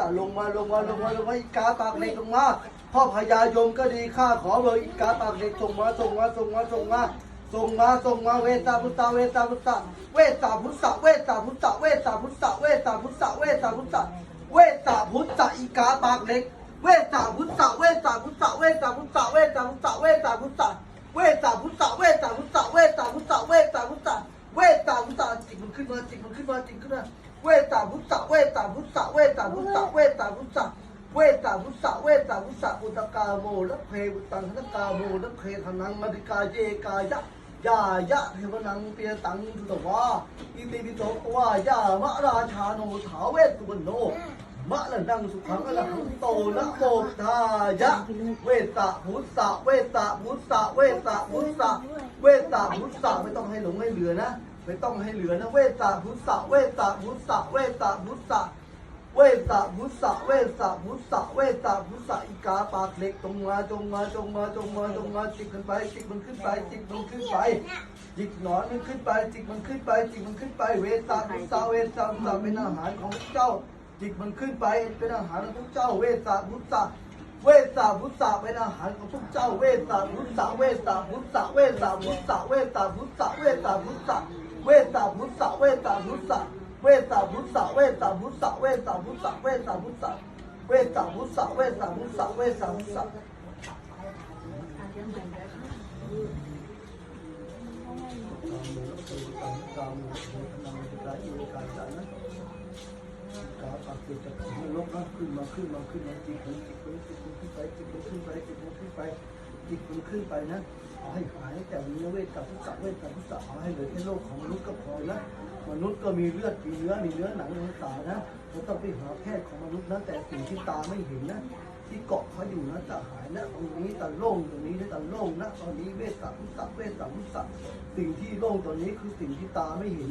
ตาลงมาลงมาลงมาลงมาอีกาปากเหล็กลงมาพ่อพญายมก็ดีข้าขอเบอร์อีกาปากเหล็กส่งมาส่งมาส่งมาส่งมาส่งมาส่งมาเวตาพุทธาเวตาพุทธาเวตาพุทธะเวตาพุทธะเวตาพุทธะเวตาพุทธะเวตาพุทธะเวตาพุทธะอีกาปากเหล็ก เวตาพุทธะเวตาพุทธะเวตาพุทธะเวตาพุทธะเวตาพุทธะเวตาพุทธะเวตาพุทธะเวตาพุทธะเวตาพุทธะเวตาพุทธะจิตมันขึ้นมาจิตมันขึ้นมาจิตขึ้นมาเวตาพุทธะเวตาพุทธะเวตาพุทธะเวตาพุทธะเวตาพุทธะเวตาพุทธะอุตกาโมละเพอุตังคกาโมละเพทนังมริกาเยกายะยายะเทวนังเปียตังทุตวาอิติปิโตวายามะราชาโนถาเวตุวันโนมะละนังสุขังอะระหังโตนะโมทายะ เวตาพุทธะเวตาพุทธะเวตาพุทธะเวตาพุทธะไม่ต้องให้หลงให้เหลือนะ ไม่ต้องให้เหลือนะ เวตาพุทธะเวตาพุทธะเวตาพุทธะ เวตาพุทธะเวตาพุทธะเวตาพุทธะอีกาปากเหล็กจงมาจงมาจงมาจงมาจงมาจิกมันไปจิกมันขึ้นไปจิกมันขึ้นไปจิกหนอนมันขึ้นไปจิกมันขึ้นไปจิกมันขึ้นไป เวตาพุทธะเวตาพุทธะเป็นอาหารของเจ้า จิตมันขึ้นไปเป็นอาหารของทุกเจ้า เวสาพุทธะเวสาพุทธะเป็นอาหารของทุกเจ้า เวสาพุทธะเวสาพุทธะเวสาพุทธะเวสาพุทธะเวสาพุทธะเวสาพุทธะเวสาพุทธะ เวสสาวุสะเวสสาวุสะเวสสาวุสะเวสสาวุสะเวสสาวุสะเวสสาวุสะเวสสาวุสะลบนะขึ้นมาขึ้นมาขึ้นมาจิกขึ้นจิกขึ้นจิกขึ้นไปจิกขึ้นไปจิกขึ้นไป จิตมันขึ้นไปนะเอให้หายแต่เนื้อเวทกับพุทธะเวทกับพุทธะเอให้เหลือแค่โลกของมนุษย์ก็พอนะมนุษย์ก็มีเลือดมีเนื้อมีเนื้อหนังมีตานะเราต้องไปหาแพทย์ของมนุษย์นะแต่สิ่งที่ตาไม่เห็นนะที่เกาะเขาอยู่นะจะหายนะตรงนี้ตะโล่งตรงนี้นะตะโล่งนะตอนนี้เวทกับพุทธะเวทกับพุทธะสิ่งที่โล่งตอนนี้คือสิ่งที่ตาไม่เห็น